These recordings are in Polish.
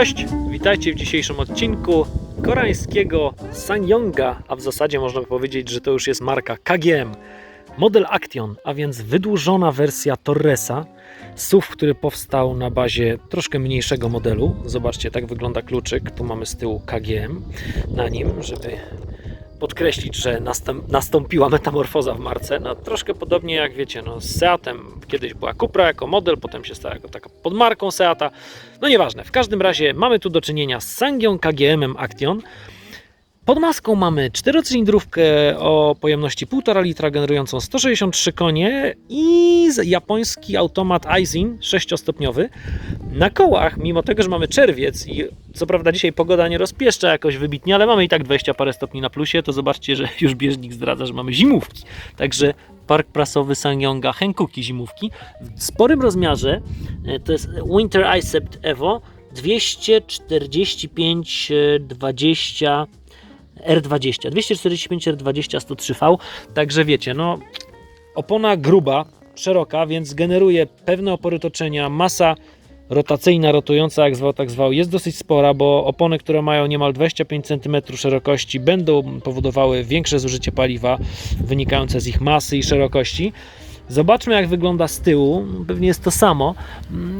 Cześć, witajcie w dzisiejszym odcinku koreańskiego Sangyonga, a w zasadzie można powiedzieć, że to już jest marka KGM. Model Action, a więc wydłużona wersja Torresa, SUV, który powstał na bazie troszkę mniejszego modelu. Zobaczcie, tak wygląda kluczyk. Tu mamy z tyłu KGM na nim, żeby podkreślić, że nastąpiła metamorfoza w marce. No, troszkę podobnie jak wiecie, no, z Seatem kiedyś była Cupra jako model, potem się stała jako taka podmarką Seata. No nieważne, w każdym razie mamy tu do czynienia z Sangią KGM Action. Pod maską mamy czterocylindrówkę o pojemności 1,5 litra generującą 163 konie i japoński automat Aisin 6-stopniowy. Na kołach, mimo tego, że mamy czerwiec i co prawda dzisiaj pogoda nie rozpieszcza jakoś wybitnie, ale mamy i tak 20 parę stopni na plusie, to zobaczcie, że już bieżnik zdradza, że mamy zimówki. Także park prasowy Sangyonga Henkuki zimówki w sporym rozmiarze. e, To jest Winter Icept Evo 245 e, 20 R20, 245 R20 103V, także wiecie, no opona gruba, szeroka, więc generuje pewne opory toczenia, masa rotacyjna, rotująca, jak zwał, tak zwał, jest dosyć spora, bo opony, które mają niemal 25 cm szerokości, będą powodowały większe zużycie paliwa wynikające z ich masy i szerokości. Zobaczmy, jak wygląda z tyłu. Pewnie jest to samo.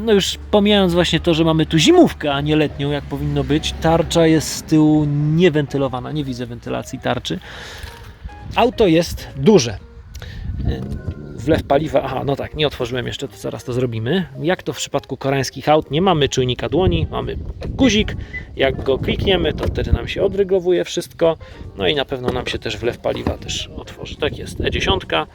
No już pomijając właśnie to, że mamy tu zimówkę, a nie letnią, jak powinno być. Tarcza jest z tyłu niewentylowana. Nie widzę wentylacji tarczy. Auto jest duże. Wlew paliwa, aha, no tak, nie otworzyłem jeszcze, to zaraz to zrobimy. Jak to w przypadku koreańskich aut, nie mamy czujnika dłoni, mamy guzik. Jak go klikniemy, to wtedy nam się odrygowuje wszystko. No i na pewno nam się też wlew paliwa też otworzy. Tak jest, E10.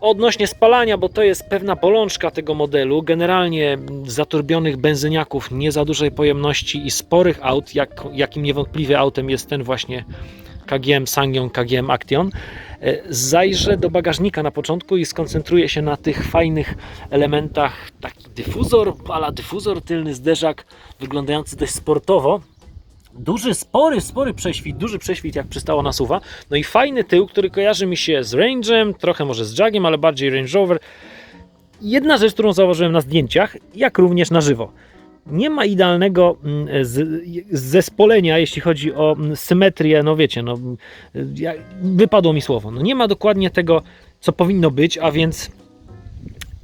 Odnośnie spalania, bo to jest pewna bolączka tego modelu, generalnie zaturbionych benzyniaków nie za dużej pojemności i sporych aut, jak, jakim niewątpliwie autem jest ten właśnie KGM Sangyong, KGM Action, e, zajrzę do bagażnika na początku i skoncentruję się na tych fajnych elementach, taki dyfuzor, ala dyfuzor, tylny zderzak, wyglądający dość sportowo, duży, spory, spory prześwit, duży prześwit jak przystało na suwa. No i fajny tył, który kojarzy mi się z Range'em, trochę może z Jagiem, ale bardziej Range Rover. Jedna rzecz, którą zauważyłem na zdjęciach, jak również na żywo. Nie ma idealnego mm, zespolenia, jeśli chodzi o mm, symetrię, no wiecie, no, wypadło mi słowo. No nie ma dokładnie tego, co powinno być, a więc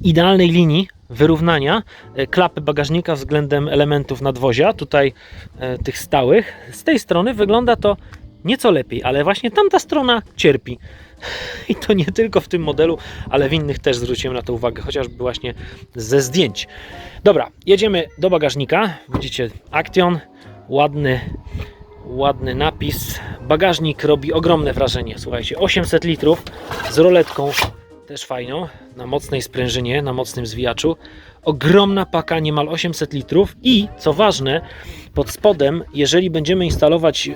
idealnej linii wyrównania e, klapy bagażnika względem elementów nadwozia, tutaj e, tych stałych. Z tej strony wygląda to nieco lepiej, ale właśnie tamta strona cierpi. I to nie tylko w tym modelu, ale w innych też zwróciłem na to uwagę, chociażby właśnie ze zdjęć. Dobra, jedziemy do bagażnika. Widzicie, Action, ładny, ładny napis. Bagażnik robi ogromne wrażenie. Słuchajcie, 800 litrów z roletką, też fajną, na mocnej sprężynie, na mocnym zwijaczu. Ogromna paka, niemal 800 litrów i, co ważne, pod spodem, jeżeli będziemy instalować,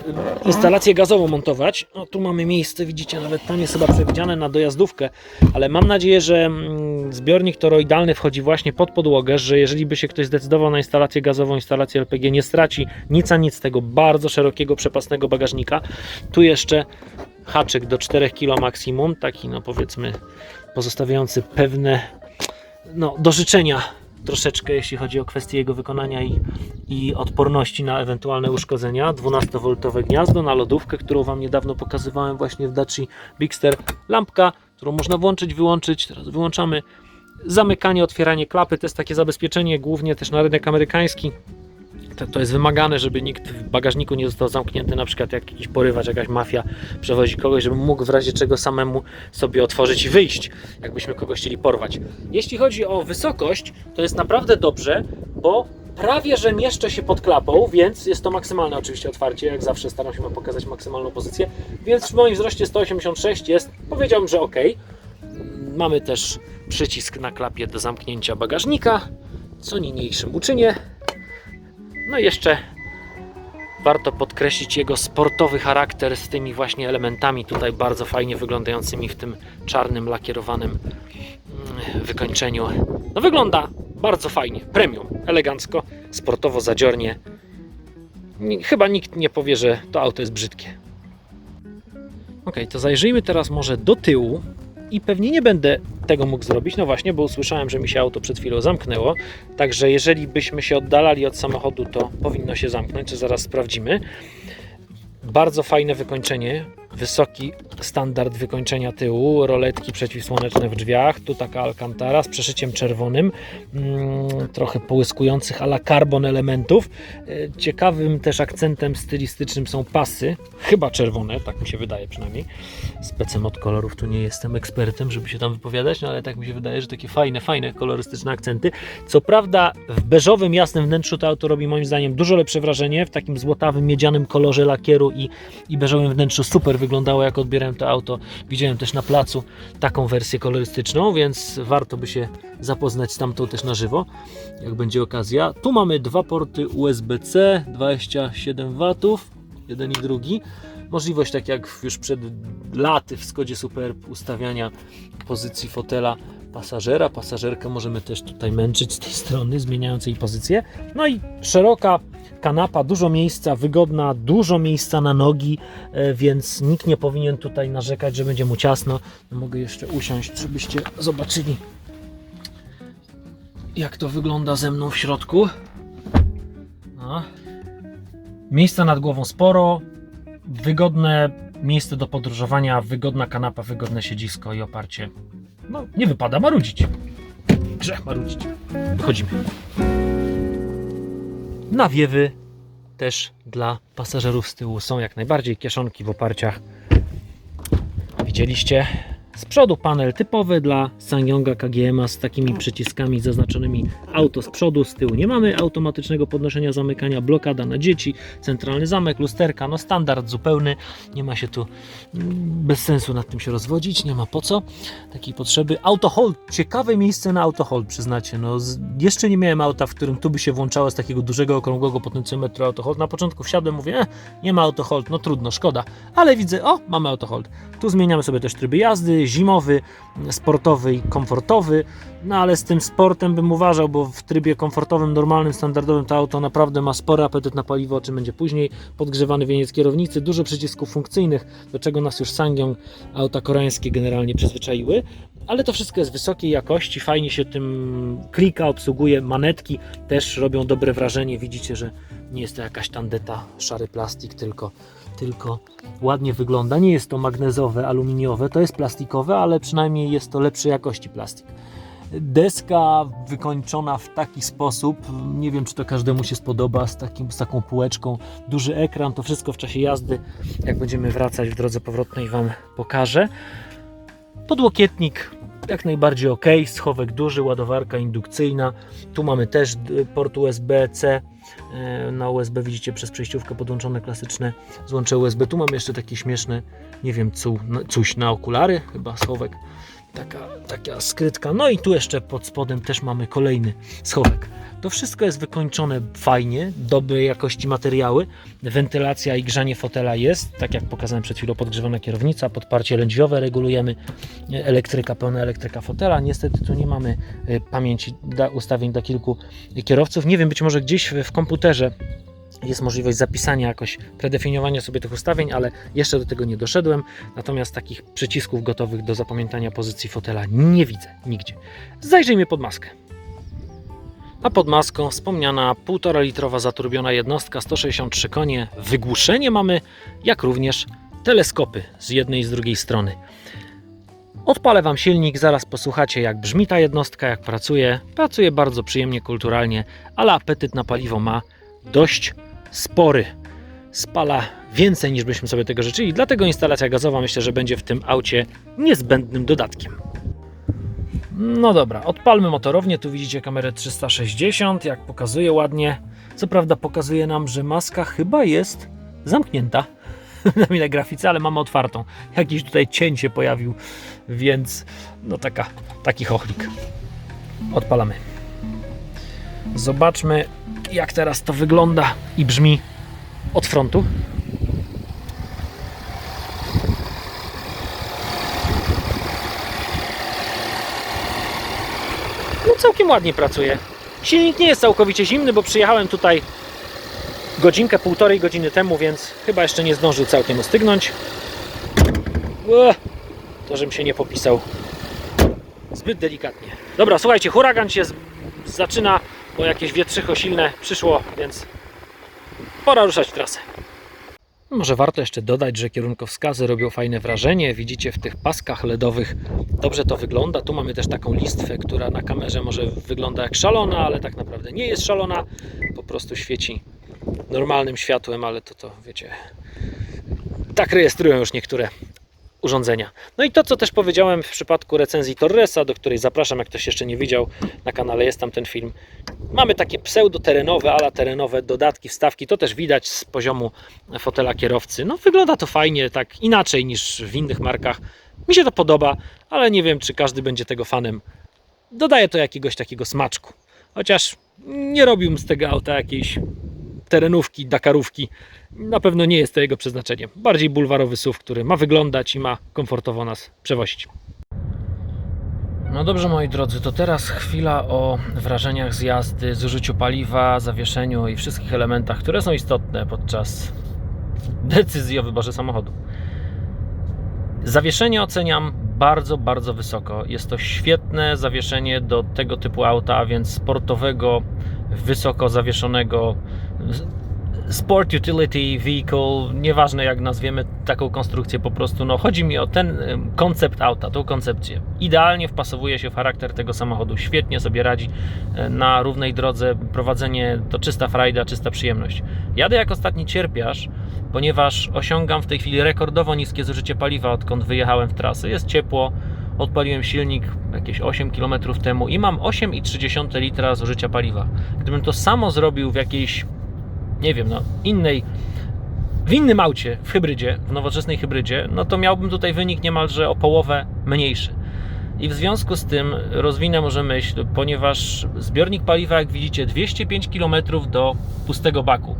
instalację gazową montować, no tu mamy miejsce, widzicie, nawet tam jest chyba przewidziane na dojazdówkę, ale mam nadzieję, że mm, zbiornik toroidalny wchodzi właśnie pod podłogę, że jeżeli by się ktoś zdecydował na instalację gazową, instalację LPG, nie straci nic a nic tego bardzo szerokiego, przepasnego bagażnika. Tu jeszcze haczyk do 4 kg maksimum, taki no powiedzmy pozostawiający pewne no, do życzenia troszeczkę, jeśli chodzi o kwestię jego wykonania i, i odporności na ewentualne uszkodzenia. 12V gniazdo na lodówkę, którą Wam niedawno pokazywałem właśnie w Daci Bigster. Lampka, którą można włączyć, wyłączyć. Teraz wyłączamy. Zamykanie, otwieranie klapy to jest takie zabezpieczenie głównie też na rynek amerykański. To, to jest wymagane, żeby nikt w bagażniku nie został zamknięty, na przykład jak jakiś porywacz, jakaś mafia przewozi kogoś, żeby mógł w razie czego samemu sobie otworzyć i wyjść, jakbyśmy kogoś chcieli porwać. Jeśli chodzi o wysokość, to jest naprawdę dobrze, bo prawie że mieszczę się pod klapą, więc jest to maksymalne oczywiście otwarcie, jak zawsze staram się pokazać maksymalną pozycję, więc w moim wzroście 186 jest, powiedziałbym, że ok. Mamy też przycisk na klapie do zamknięcia bagażnika, co niniejszym uczynię. No i jeszcze warto podkreślić jego sportowy charakter z tymi właśnie elementami tutaj bardzo fajnie wyglądającymi w tym czarnym lakierowanym mm, wykończeniu. No wygląda bardzo fajnie, premium, elegancko, sportowo, zadziornie. Ni- Chyba nikt nie powie, że to auto jest brzydkie. Ok, to zajrzyjmy teraz może do tyłu. I pewnie nie będę tego mógł zrobić, no właśnie, bo usłyszałem, że mi się auto przed chwilą zamknęło, także jeżeli byśmy się oddalali od samochodu, to powinno się zamknąć, co zaraz sprawdzimy. Bardzo fajne wykończenie, wysoki standard wykończenia tyłu, roletki przeciwsłoneczne w drzwiach, tu taka alcantara z przeszyciem czerwonym, mm, trochę połyskujących ala carbon elementów. E, Ciekawym też akcentem stylistycznym są pasy, chyba czerwone, tak mi się wydaje przynajmniej. Specem od kolorów tu nie jestem ekspertem, żeby się tam wypowiadać, no ale tak mi się wydaje, że takie fajne, fajne, kolorystyczne akcenty. Co prawda w beżowym, jasnym wnętrzu to auto robi moim zdaniem dużo lepsze wrażenie, w takim złotawym, miedzianym kolorze lakieru i, i beżowym wnętrzu super wyglądało jak odbierałem to auto. Widziałem też na placu taką wersję kolorystyczną, więc warto by się zapoznać z tamtą też na żywo, jak będzie okazja. Tu mamy dwa porty USB-C, 27 W, jeden i drugi. Możliwość, tak jak już przed laty w Skodzie Superb, ustawiania pozycji fotela pasażera. Pasażerkę możemy też tutaj męczyć z tej strony, zmieniając jej pozycję. No i szeroka kanapa, dużo miejsca, wygodna, dużo miejsca na nogi, e, więc nikt nie powinien tutaj narzekać, że będzie mu ciasno. No, mogę jeszcze usiąść, żebyście zobaczyli, jak to wygląda ze mną w środku. No. Miejsca nad głową sporo, wygodne miejsce do podróżowania, wygodna kanapa, wygodne siedzisko i oparcie. No, nie wypada marudzić. Grzech marudzić. Wychodzimy. Nawiewy też dla pasażerów z tyłu są jak najbardziej. Kieszonki w oparciach. Widzieliście? Z przodu panel typowy dla Sangyonga KGM z takimi przyciskami zaznaczonymi auto z przodu, z tyłu nie mamy automatycznego podnoszenia, zamykania, blokada na dzieci, centralny zamek, lusterka, no standard zupełny, nie ma się tu mm, bez sensu nad tym się rozwodzić, nie ma po co takiej potrzeby. Auto hold, ciekawe miejsce na auto hold przyznacie, no jeszcze nie miałem auta, w którym tu by się włączało z takiego dużego, okrągłego potencjometru auto hold. Na początku wsiadłem, mówię, eh, nie ma auto hold, no trudno, szkoda, ale widzę, o, mamy auto hold. Tu zmieniamy sobie też tryby jazdy, zimowy, sportowy i komfortowy. No ale z tym sportem bym uważał, bo w trybie komfortowym, normalnym, standardowym to auto naprawdę ma spory apetyt na paliwo, o czym będzie później. Podgrzewany wieniec kierownicy, dużo przycisków funkcyjnych, do czego nas już Sangyong, auta koreańskie generalnie przyzwyczaiły. Ale to wszystko jest wysokiej jakości, fajnie się tym klika, obsługuje. Manetki też robią dobre wrażenie. Widzicie, że nie jest to jakaś tandeta, szary plastik, tylko tylko ładnie wygląda. Nie jest to magnezowe, aluminiowe, to jest plastikowe, ale przynajmniej jest to lepszej jakości plastik. Deska wykończona w taki sposób, nie wiem czy to każdemu się spodoba, z, takim, z taką półeczką, duży ekran, to wszystko w czasie jazdy, jak będziemy wracać w drodze powrotnej Wam pokażę. Podłokietnik jak najbardziej ok, schowek duży, ładowarka indukcyjna. Tu mamy też port USB-C. E, Na USB widzicie przez przejściówkę podłączone klasyczne złącze USB. Tu mamy jeszcze takie śmieszne, nie wiem, cu, no, coś na okulary, chyba schowek. Taka, taka skrytka. No i tu jeszcze pod spodem też mamy kolejny schowek. To wszystko jest wykończone fajnie, dobrej jakości materiały. Wentylacja i grzanie fotela jest, tak jak pokazałem przed chwilą, podgrzewana kierownica, podparcie lędźwiowe regulujemy, elektryka, pełna elektryka fotela. Niestety tu nie mamy e, pamięci ustawień dla kilku kierowców. Nie wiem, być może gdzieś w komputerze jest możliwość zapisania jakoś, predefiniowania sobie tych ustawień, ale jeszcze do tego nie doszedłem. Natomiast takich przycisków gotowych do zapamiętania pozycji fotela nie widzę nigdzie. Zajrzyjmy pod maskę. A pod maską wspomniana 1,5 litrowa zaturbiona jednostka, 163 konie. Wygłuszenie mamy, jak również teleskopy z jednej i z drugiej strony. Odpalę Wam silnik, zaraz posłuchacie jak brzmi ta jednostka, jak pracuje. Pracuje bardzo przyjemnie, kulturalnie, ale apetyt na paliwo ma dość spory. Spala więcej niż byśmy sobie tego życzyli, dlatego instalacja gazowa myślę, że będzie w tym aucie niezbędnym dodatkiem. No dobra, odpalmy motorownię. Tu widzicie kamerę 360, jak pokazuje ładnie. Co prawda pokazuje nam, że maska chyba jest zamknięta na mile grafice, ale mamy otwartą. Jakiś tutaj cień się pojawił, więc no taka, taki chochlik. Odpalamy. Zobaczmy, jak teraz to wygląda i brzmi od frontu. No całkiem ładnie pracuje. Silnik nie jest całkowicie zimny, bo przyjechałem tutaj godzinkę, półtorej godziny temu, więc chyba jeszcze nie zdążył całkiem ostygnąć. Ue, to żebym się nie popisał zbyt delikatnie. Dobra, słuchajcie, huragan się zaczyna, bo jakieś wietrzycho silne przyszło, więc pora ruszać w trasę. Może warto jeszcze dodać, że kierunkowskazy robią fajne wrażenie. Widzicie w tych paskach LEDowych dobrze to wygląda. Tu mamy też taką listwę, która na kamerze może wygląda jak szalona, ale tak naprawdę nie jest szalona. Po prostu świeci normalnym światłem, ale to to wiecie. Tak rejestrują już niektóre urządzenia. No i to, co też powiedziałem w przypadku recenzji Torresa, do której zapraszam, jak ktoś jeszcze nie widział, na kanale jest tam ten film. Mamy takie pseudo-terenowe, ala terenowe dodatki, wstawki, to też widać z poziomu fotela kierowcy. No wygląda to fajnie, tak inaczej niż w innych markach. Mi się to podoba, ale nie wiem, czy każdy będzie tego fanem. Dodaje to jakiegoś takiego smaczku. Chociaż nie robiłbym z tego auta jakiejś terenówki, dakarówki. Na pewno nie jest to jego przeznaczeniem. Bardziej bulwarowy SUV, który ma wyglądać i ma komfortowo nas przewozić. No dobrze, moi drodzy, to teraz chwila o wrażeniach z jazdy, zużyciu paliwa, zawieszeniu i wszystkich elementach, które są istotne podczas decyzji o wyborze samochodu. Zawieszenie oceniam bardzo, bardzo wysoko. Jest to świetne zawieszenie do tego typu auta, a więc sportowego, wysoko zawieszonego sport utility vehicle, nieważne jak nazwiemy taką konstrukcję po prostu, no chodzi mi o ten koncept auta, tą koncepcję. Idealnie wpasowuje się w charakter tego samochodu, świetnie sobie radzi e, na równej drodze, prowadzenie to czysta frajda, czysta przyjemność. Jadę jak ostatni cierpiarz, ponieważ osiągam w tej chwili rekordowo niskie zużycie paliwa, odkąd wyjechałem w trasę. Jest ciepło, odpaliłem silnik jakieś 8 km temu i mam 8,3 litra zużycia paliwa. Gdybym to samo zrobił w jakiejś nie wiem, no, innej, w innym aucie, w hybrydzie, w nowoczesnej hybrydzie, no to miałbym tutaj wynik niemalże o połowę mniejszy. I w związku z tym rozwinę może myśl, ponieważ zbiornik paliwa, jak widzicie, 205 km do pustego baku.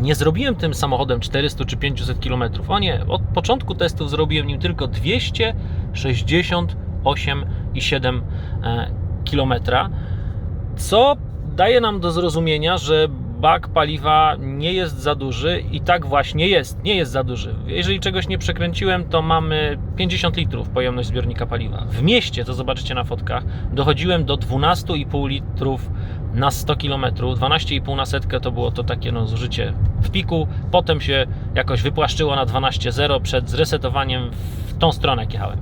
Nie zrobiłem tym samochodem 400 czy 500 km. O nie, od początku testów zrobiłem nim tylko 268,7 km, co daje nam do zrozumienia, że bak paliwa nie jest za duży i tak właśnie jest, nie jest za duży. Jeżeli czegoś nie przekręciłem, to mamy 50 litrów pojemność zbiornika paliwa. W mieście, to zobaczycie na fotkach, dochodziłem do 12,5 litrów na 100 km, 12,5 na setkę to było to takie no, zużycie w piku, potem się jakoś wypłaszczyło na 12,0 przed zresetowaniem w tą stronę jak jechałem.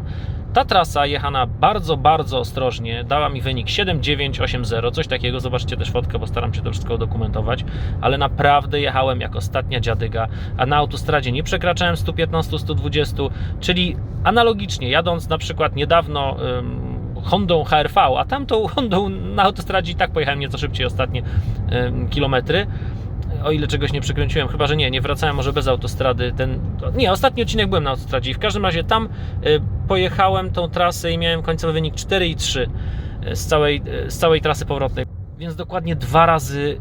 Ta trasa jechana bardzo, bardzo ostrożnie dała mi wynik 7,980, coś takiego, zobaczcie też fotkę, bo staram się to wszystko udokumentować, ale naprawdę jechałem jak ostatnia dziadyga, a na autostradzie nie przekraczałem 115-120, czyli analogicznie, jadąc na przykład niedawno ym, Hondą HRV, a tamtą Hondą na autostradzie i tak pojechałem nieco szybciej ostatnie kilometry, o ile czegoś nie przekręciłem, chyba że nie, nie wracałem może bez autostrady. Ten, nie, ostatni odcinek byłem na autostradzie i w każdym razie tam y, pojechałem tą trasę i miałem końcowy wynik 4,3 y, z całej, y, z całej trasy powrotnej, więc dokładnie dwa razy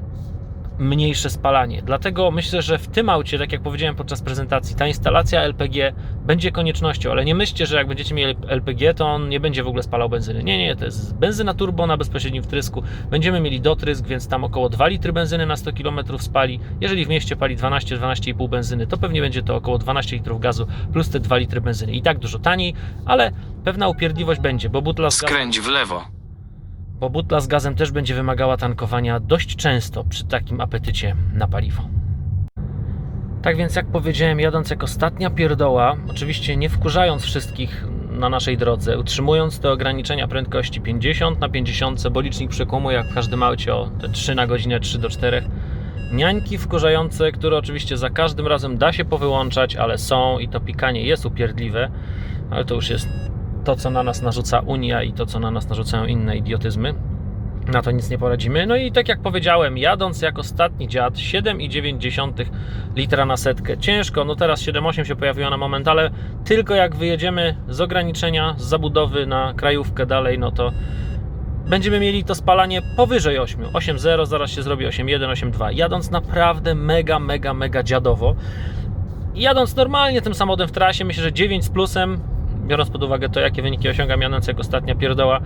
mniejsze spalanie. Dlatego myślę, że w tym aucie, tak jak powiedziałem podczas prezentacji, ta instalacja LPG będzie koniecznością, ale nie myślcie, że jak będziecie mieli LPG, to on nie będzie w ogóle spalał benzyny. Nie, nie, to jest benzyna turbo na bezpośrednim wtrysku. Będziemy mieli dotrysk, więc tam około 2 litry benzyny na 100 km spali. Jeżeli w mieście pali 12-12,5 benzyny, to pewnie będzie to około 12 litrów gazu plus te 2 litry benzyny. I tak dużo taniej, ale pewna upierdliwość będzie, bo butla Skręć w lewo. Bo butla z gazem też będzie wymagała tankowania dość często przy takim apetycie na paliwo. Tak więc, jak powiedziałem, jadąc jak ostatnia pierdoła, oczywiście nie wkurzając wszystkich na naszej drodze, utrzymując te ograniczenia prędkości 50 na 50, bo licznik jak w każdym aucie o te 3 na godzinę, 3 do 4. Niańki wkurzające, które oczywiście za każdym razem da się powyłączać, ale są i to pikanie jest upierdliwe, ale to już jest to, co na nas narzuca Unia i to, co na nas narzucają inne idiotyzmy. Na to nic nie poradzimy. No i tak jak powiedziałem, jadąc jak ostatni dziad, 7,9 litra na setkę. Ciężko, no teraz 7,8 się pojawiło na moment, ale tylko jak wyjedziemy z ograniczenia, z zabudowy na krajówkę dalej, no to będziemy mieli to spalanie powyżej 8. 8,0, zaraz się zrobi 8,1, 8,2. Jadąc naprawdę mega, mega, mega dziadowo. Jadąc normalnie tym samochodem w trasie, myślę, że 9 z plusem, biorąc pod uwagę to, jakie wyniki osiągam jadąc jak ostatnia pierdoła,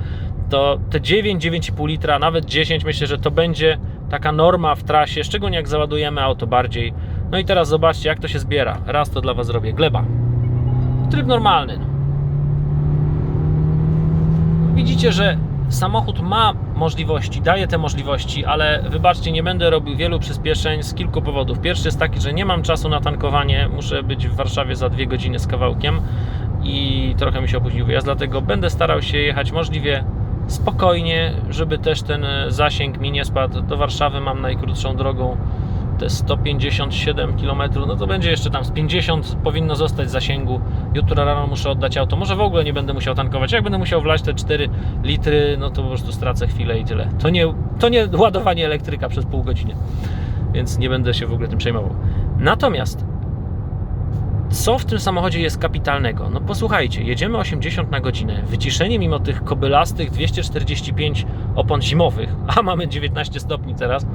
to te 9, 9,5 litra, nawet 10, myślę, że to będzie taka norma w trasie, szczególnie jak załadujemy auto bardziej. No i teraz zobaczcie, jak to się zbiera. Raz to dla Was zrobię. Gleba. Tryb normalny. no. widzicie, że samochód ma możliwości, daje te możliwości, ale wybaczcie, nie będę robił wielu przyspieszeń z kilku powodów. Pierwszy jest taki, że nie mam czasu na tankowanie, muszę być w Warszawie za dwie godziny z kawałkiem i trochę mi się opóźnił wyjazd, dlatego będę starał się jechać możliwie spokojnie, żeby też ten e, zasięg mi nie spadł. Do Warszawy mam najkrótszą drogą te 157 km, no to będzie jeszcze tam z 50 powinno zostać zasięgu. Jutro rano muszę oddać auto. Może w ogóle nie będę musiał tankować. Jak będę musiał wlać te 4 litry, no to po prostu stracę chwilę i tyle. To nie, to nie ładowanie elektryka przez pół godziny, więc nie będę się w ogóle tym przejmował. Natomiast co w tym samochodzie jest kapitalnego? No posłuchajcie, jedziemy 80 na godzinę, wyciszenie mimo tych kobylastych 245 opon zimowych, a mamy 19 stopni teraz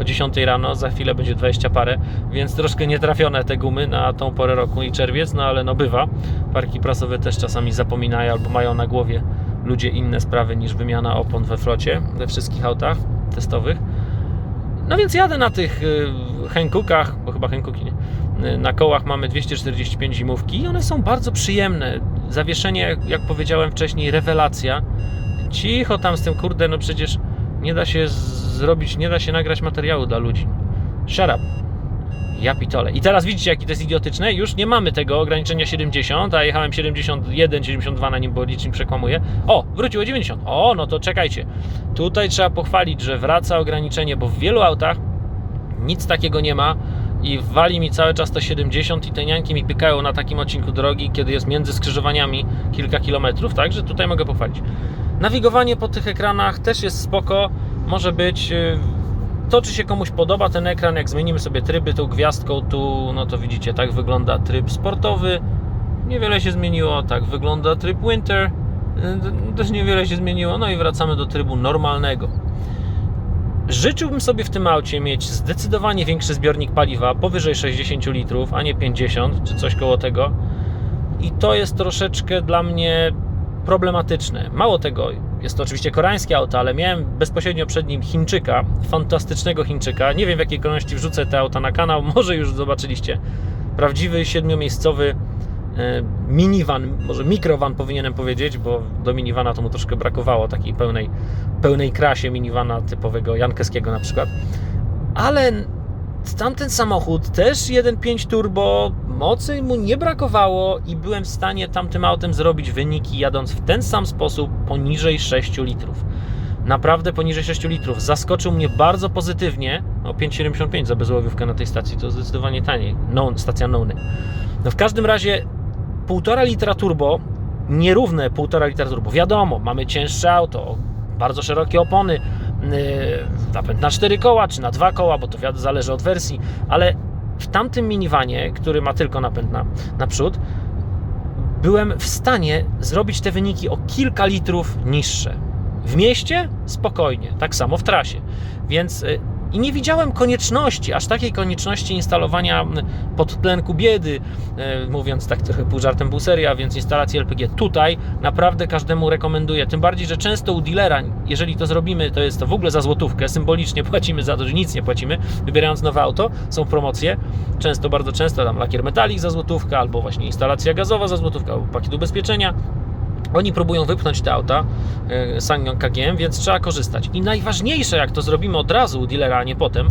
o 10 rano, za chwilę będzie 20 parę, więc troszkę nietrafione te gumy na tą porę roku i czerwiec, no ale no bywa. Parki prasowe też czasami zapominają albo mają na głowie ludzie inne sprawy niż wymiana opon we flocie, we wszystkich autach testowych. No więc jadę na tych y, Hankookach, bo chyba Hankooki nie. Na kołach mamy 245 zimówki i one są bardzo przyjemne. Zawieszenie, jak- powiedziałem wcześniej, rewelacja. Cicho tam z tym, kurde, no przecież nie da się zrobić, nie da się nagrać materiału dla ludzi. Shut up. Ja pitole. I teraz widzicie, jaki to jest idiotyczne? Już nie mamy tego ograniczenia 70, a jechałem 71, 72 na nim, bo licznik przekłamuje. O, wróciło 90. O, no to czekajcie. Tutaj trzeba pochwalić, że wraca ograniczenie, bo w wielu autach nic takiego nie ma i wali mi cały czas to 70 i te nianki mi pykają na takim odcinku drogi, kiedy jest między skrzyżowaniami kilka kilometrów, także tutaj mogę pochwalić. Nawigowanie po tych ekranach też jest spoko, może być... yy, To, czy się komuś podoba ten ekran, jak zmienimy sobie tryby tą gwiazdką tu, no to widzicie, tak wygląda tryb sportowy. Niewiele się zmieniło, tak wygląda tryb winter. Też niewiele się zmieniło, no i wracamy do trybu normalnego. Życzyłbym sobie w tym aucie mieć zdecydowanie większy zbiornik paliwa, powyżej 60 litrów, a nie 50 czy coś koło tego. I to jest troszeczkę dla mnie problematyczne. Mało tego, jest to oczywiście koreańskie auto, ale miałem bezpośrednio przed nim Chińczyka, fantastycznego Chińczyka. Nie wiem w jakiej kolejności wrzucę te auta na kanał, może już zobaczyliście. Prawdziwy siedmiomiejscowy minivan, może mikrovan powinienem powiedzieć, bo do minivana to mu troszkę brakowało takiej pełnej, pełnej krasie minivana typowego jankeskiego na przykład. Ale tamten samochód też 1.5 turbo, mocy mu nie brakowało i byłem w stanie tamtym autem zrobić wyniki jadąc w ten sam sposób poniżej 6 litrów. Naprawdę poniżej 6 litrów. Zaskoczył mnie bardzo pozytywnie. O 5,75 za bezłowiówkę na tej stacji to zdecydowanie taniej. No, stacja Nony. No w każdym razie 1,5 litra turbo, nierówne 1,5 litra turbo. Wiadomo, mamy cięższe auto, bardzo szerokie opony, yy, napęd na 4 koła czy na 2 koła, bo to zależy od wersji, ale w tamtym miniwanie, który ma tylko napęd na, na przód, byłem w stanie zrobić te wyniki o kilka litrów niższe. W mieście spokojnie, tak samo w trasie. Więc y, i nie widziałem konieczności, aż takiej konieczności instalowania podtlenku biedy, y, mówiąc tak trochę pół żartem, pół seria, więc instalacji LPG tutaj naprawdę każdemu rekomenduję. Tym bardziej, że często u dealera, jeżeli to zrobimy, to jest to w ogóle za złotówkę, symbolicznie płacimy za to, że nic nie płacimy, wybierając nowe auto, są promocje, często, bardzo często tam lakier metalik za złotówkę, albo właśnie instalacja gazowa za złotówkę, albo pakiet ubezpieczenia. Oni próbują wypchnąć te auta e, Ssangyong KGM, więc trzeba korzystać. I najważniejsze, jak to zrobimy od razu u dealera, a nie potem,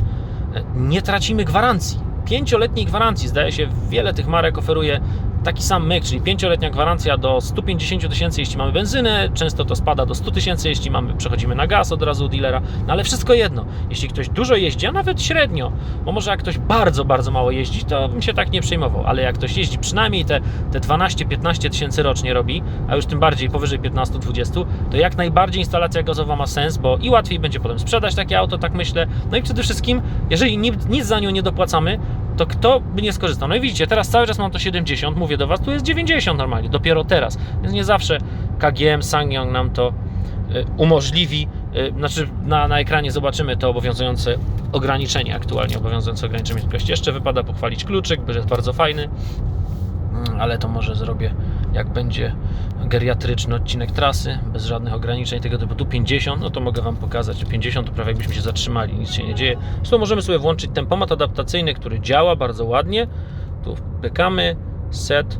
e, nie tracimy gwarancji. Pięcioletniej gwarancji, zdaje się, wiele tych marek oferuje taki sam myk, czyli pięcioletnia gwarancja do 150 tysięcy, jeśli mamy benzynę, często to spada do 100 tysięcy, jeśli mamy, przechodzimy na gaz od razu u dealera, no ale wszystko jedno, jeśli ktoś dużo jeździ, a nawet średnio, bo może jak ktoś bardzo, bardzo mało jeździ, to bym się tak nie przejmował, ale jak ktoś jeździ przynajmniej te, te 12-15 tysięcy rocznie robi, a już tym bardziej powyżej 15-20, to jak najbardziej instalacja gazowa ma sens, bo i łatwiej będzie potem sprzedać takie auto, tak myślę, no i przede wszystkim, jeżeli nic za nią nie dopłacamy, to kto by nie skorzystał? No i widzicie, teraz cały czas mam to 70, mówię do Was, tu jest 90 normalnie, dopiero teraz. Więc nie zawsze KGM, Sangyong nam to y, umożliwi. Y, Znaczy na, na ekranie zobaczymy to obowiązujące ograniczenie, aktualnie obowiązujące ograniczenie prędkości. Jeszcze wypada pochwalić kluczyk, bo jest bardzo fajny, Mm, ale to może zrobię jak będzie geriatryczny odcinek trasy, bez żadnych ograniczeń tego typu. Tu 50, no to mogę Wam pokazać, że 50 to prawie jakbyśmy się zatrzymali, nic się nie dzieje. Zresztą możemy sobie włączyć tempomat adaptacyjny, który działa bardzo ładnie. Tu wpykamy, set,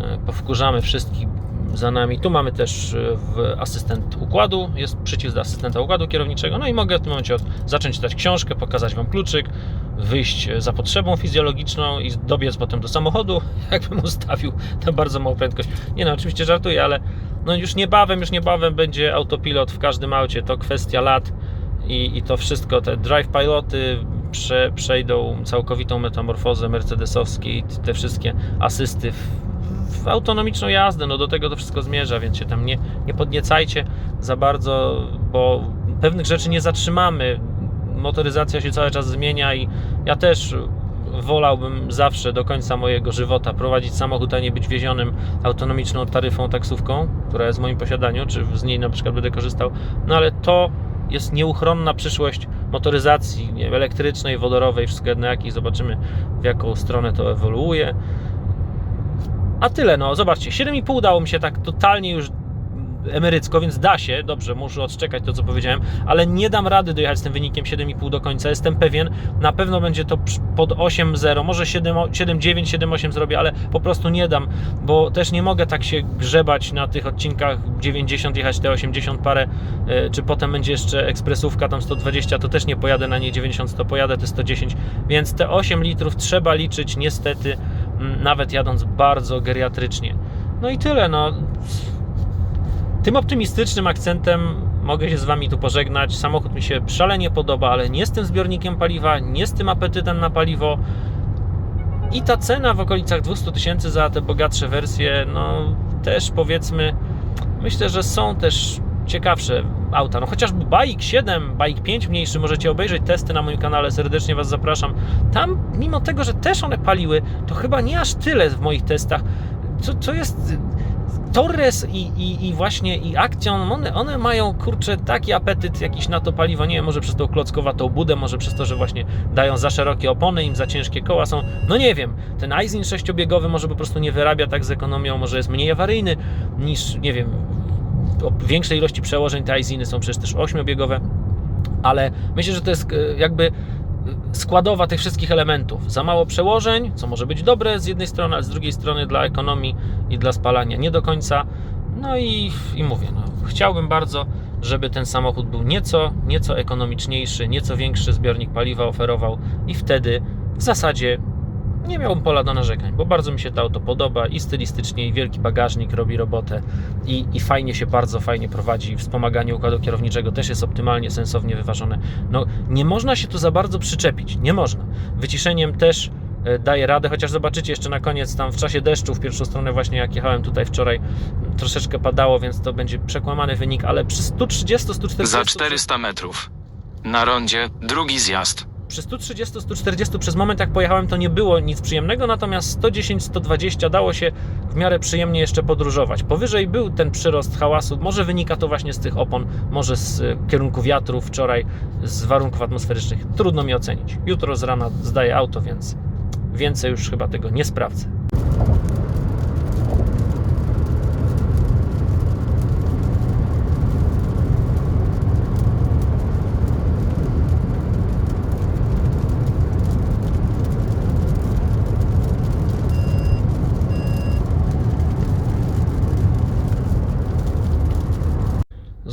e, powkurzamy wszystkich za nami. Tu mamy też w asystent układu, jest przycisk do asystenta układu kierowniczego. No i mogę w tym momencie zacząć czytać książkę, pokazać Wam kluczyk, wyjść za potrzebą fizjologiczną i dobiec potem do samochodu, jakbym ustawił na bardzo małą prędkość. Nie no, oczywiście żartuję, ale no już niebawem, już niebawem będzie autopilot w każdym aucie. To kwestia lat i, i to wszystko, te drive piloty prze, przejdą całkowitą metamorfozę mercedesowskiej, te wszystkie asysty w, autonomiczną jazdę, no do tego to wszystko zmierza, więc się tam nie, nie podniecajcie za bardzo, bo pewnych rzeczy nie zatrzymamy. Motoryzacja się cały czas zmienia i ja też wolałbym zawsze do końca mojego żywota prowadzić samochód, a nie być wiezionym autonomiczną taryfą, taksówką, która jest w moim posiadaniu, czy z niej na przykład będę korzystał. No ale to jest nieuchronna przyszłość motoryzacji nie elektrycznej, wodorowej, wszystko jedno jakiej. Zobaczymy w jaką stronę to ewoluuje. A tyle, no zobaczcie, 7,5 udało mi się tak totalnie już emerycko, więc da się, dobrze, muszę odczekać to, co powiedziałem, ale nie dam rady dojechać z tym wynikiem 7,5 do końca, jestem pewien, na pewno będzie to pod 8,0, może 7, 7,9, 7,8 zrobię, ale po prostu nie dam, bo też nie mogę tak się grzebać na tych odcinkach 90, jechać te 80 parę, e, czy potem będzie jeszcze ekspresówka tam 120, to też nie pojadę na nie 90, to pojadę te 110, więc te 8 litrów trzeba liczyć niestety, nawet jadąc bardzo geriatrycznie. No i tyle, no. Tym optymistycznym akcentem mogę się z Wami tu pożegnać. Samochód mi się szalenie podoba, ale nie z tym zbiornikiem paliwa, nie z tym apetytem na paliwo. I ta cena w okolicach 200 tysięcy za te bogatsze wersje, no też powiedzmy, myślę, że są też ciekawsze auta. No chociażby Bike 7, Bike 5 mniejszy, możecie obejrzeć testy na moim kanale, serdecznie Was zapraszam. Tam, mimo tego, że też one paliły, to chyba nie aż tyle w moich testach. Co, co jest Torres i, i, i właśnie i Action, one, one mają kurczę taki apetyt jakiś na to paliwo, nie wiem, może przez tą klockowatą budę, może przez to, że właśnie dają za szerokie opony, im za ciężkie koła są, no nie wiem, ten Aisin sześciobiegowy może po prostu nie wyrabia tak z ekonomią, może jest mniej awaryjny niż, nie wiem, o większej ilości przełożeń te są przecież też ośmiobiegowe, ale myślę, że to jest e, jakby składowa tych wszystkich elementów. Za mało przełożeń, co może być dobre z jednej strony, a z drugiej strony dla ekonomii i dla spalania nie do końca. No i, i mówię, no, chciałbym bardzo, żeby ten samochód był nieco, nieco ekonomiczniejszy, nieco większy zbiornik paliwa oferował i wtedy w zasadzie nie miałbym pola do narzekań, bo bardzo mi się to auto podoba i stylistycznie, i wielki bagażnik robi robotę i, i fajnie się, bardzo fajnie prowadzi. Wspomaganie układu kierowniczego też jest optymalnie, sensownie wyważone. No, nie można się tu za bardzo przyczepić, nie można. Wyciszeniem też e, daje radę, chociaż zobaczycie jeszcze na koniec tam w czasie deszczu, w pierwszą stronę właśnie jak jechałem tutaj wczoraj, troszeczkę padało, więc to będzie przekłamany wynik, ale przy 130-140 Za 400 metrów. Na rondzie drugi zjazd. Przy 130-140 przez moment jak pojechałem to nie było nic przyjemnego, natomiast 110-120 dało się w miarę przyjemnie jeszcze podróżować. Powyżej był ten przyrost hałasu, może wynika to właśnie z tych opon, może z y, kierunku wiatru wczoraj, z warunków atmosferycznych. Trudno mi ocenić. Jutro z rana zdaję auto, więc więcej już chyba tego nie sprawdzę.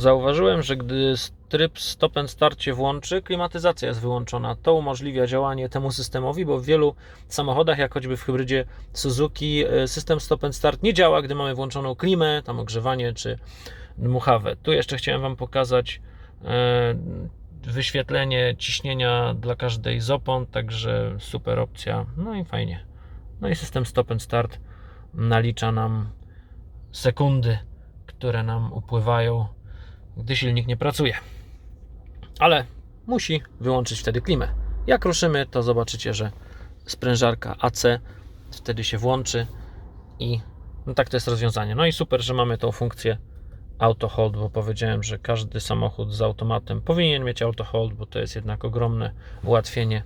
Zauważyłem, że gdy tryb stop and start się włączy, klimatyzacja jest wyłączona. To umożliwia działanie temu systemowi, bo w wielu samochodach, jak choćby w hybrydzie Suzuki, e, system stop and start nie działa, gdy mamy włączoną klimę, tam ogrzewanie czy dmuchawę. Tu jeszcze chciałem Wam pokazać e, wyświetlenie ciśnienia dla każdej z opon, także super opcja. No i fajnie. No i system stop and start nalicza nam sekundy, które nam upływają gdy silnik nie pracuje. Ale musi wyłączyć wtedy klimę. Jak ruszymy, to zobaczycie, że sprężarka AC wtedy się włączy i no tak to jest rozwiązanie. No i super, że mamy tą funkcję auto hold, bo powiedziałem, że każdy samochód z automatem powinien mieć auto hold, bo to jest jednak ogromne ułatwienie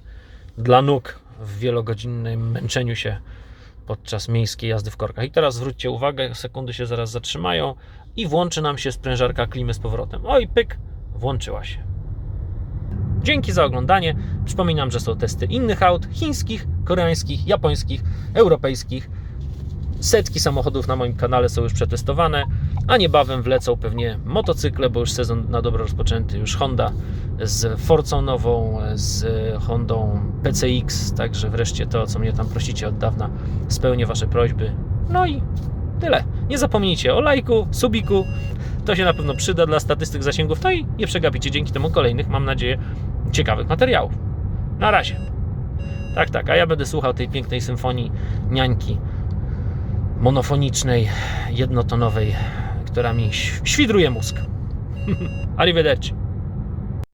dla nóg w wielogodzinnym męczeniu się podczas miejskiej jazdy w korkach. I teraz zwróćcie uwagę, sekundy się zaraz zatrzymają i włączy nam się sprężarka klimy z powrotem. Oj, pyk, włączyła się. Dzięki za oglądanie. Przypominam, że są testy innych aut, chińskich, koreańskich, japońskich, europejskich. Setki samochodów na moim kanale są już przetestowane, a niebawem wlecą pewnie motocykle, bo już sezon na dobro rozpoczęty, już Honda z Forcą nową, z Hondą PCX, także wreszcie to, co mnie tam prosicie od dawna, spełnię Wasze prośby. No i tyle. Nie zapomnijcie o lajku, subiku, to się na pewno przyda dla statystyk zasięgów, no i nie przegapicie dzięki temu kolejnych, mam nadzieję, ciekawych materiałów. Na razie. Tak, tak, a ja będę słuchał tej pięknej symfonii niańki monofonicznej, jednotonowej, która mi świdruje mózg. Arrivederci.